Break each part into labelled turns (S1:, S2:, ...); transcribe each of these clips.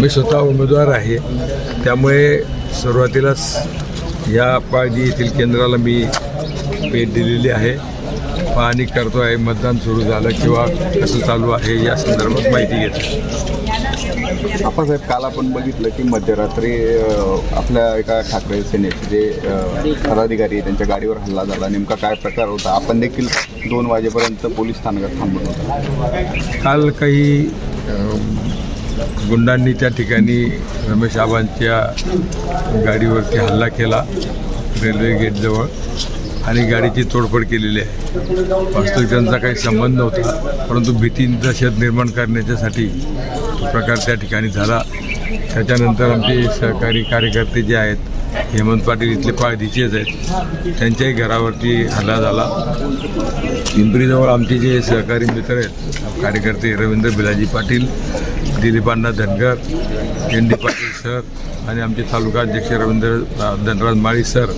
S1: मी स्वतः उमेदवार आहे. त्यामुळे सुरुवातीलाच या पाळजी येथील केंद्राला मी भेट दिलेली आहे. पाहणी करतो आहे मतदान सुरू झालं किंवा कसं चालू आहे या संदर्भात माहिती घेतो.
S2: आप्पासाहेब काल आपण बघितलं की मध्यरात्री आपल्या एका ठाकरे सेनेचे जे पदाधिकारी त्यांच्या गाडीवर हल्ला झाला. नेमका काय प्रकार होता? आपण देखील दोन वाजेपर्यंत पोलीस स्थानकात थांबून होता.
S1: काल काही गुंडांनी त्या ठिकाणी रमेश आबांच्या गाडीवरती हल्ला केला रेल्वे गेटजवळ आणि गाडीची तोडफोड केलेली आहे. वास्तविक त्यांचा काही संबंध नव्हता परंतु भीती शेत निर्माण करण्याच्यासाठी प्रकार त्या ठिकाणी झाला. त्याच्यानंतर आमचे सहकारी कार्यकर्ते जे आहेत हेमंत पाटील इथले पाळधीचेच आहेत. त्यांच्याही घरावरती हल्ला झाला. पिंपरीजवळ आमचे जे सहकारी मित्र आहेत कार्यकर्ते Ravindra Bilaji Patil दिलीपांना Dhangar N D Patil sir आणि आमचे तालुका अध्यक्ष रवींद्र धनराज माळी सर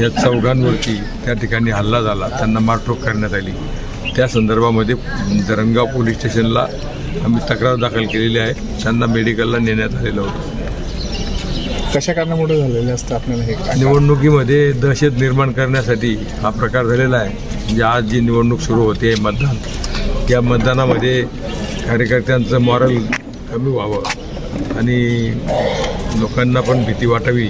S1: या चौघांवरती त्या ठिकाणी हल्ला झाला. त्यांना मारठोक करण्यात आली. त्या संदर्भामध्ये धरणगाव पोलीस स्टेशनला आम्ही तक्रार दाखल केलेली आहे. त्यांना मेडिकलला नेण्यात आलेलं होतं
S3: कशा कारणामुळे झालेले असतं आपल्याला हे?
S1: निवडणुकीमध्ये दहशत निर्माण करण्यासाठी हा प्रकार झालेला आहे. म्हणजे आज जी निवडणूक सुरू होते मतदान या मतदानामध्ये कार्यकर्त्यांचं मॉरल कमी व्हावं आणि लोकांना पण भीती वाटावी.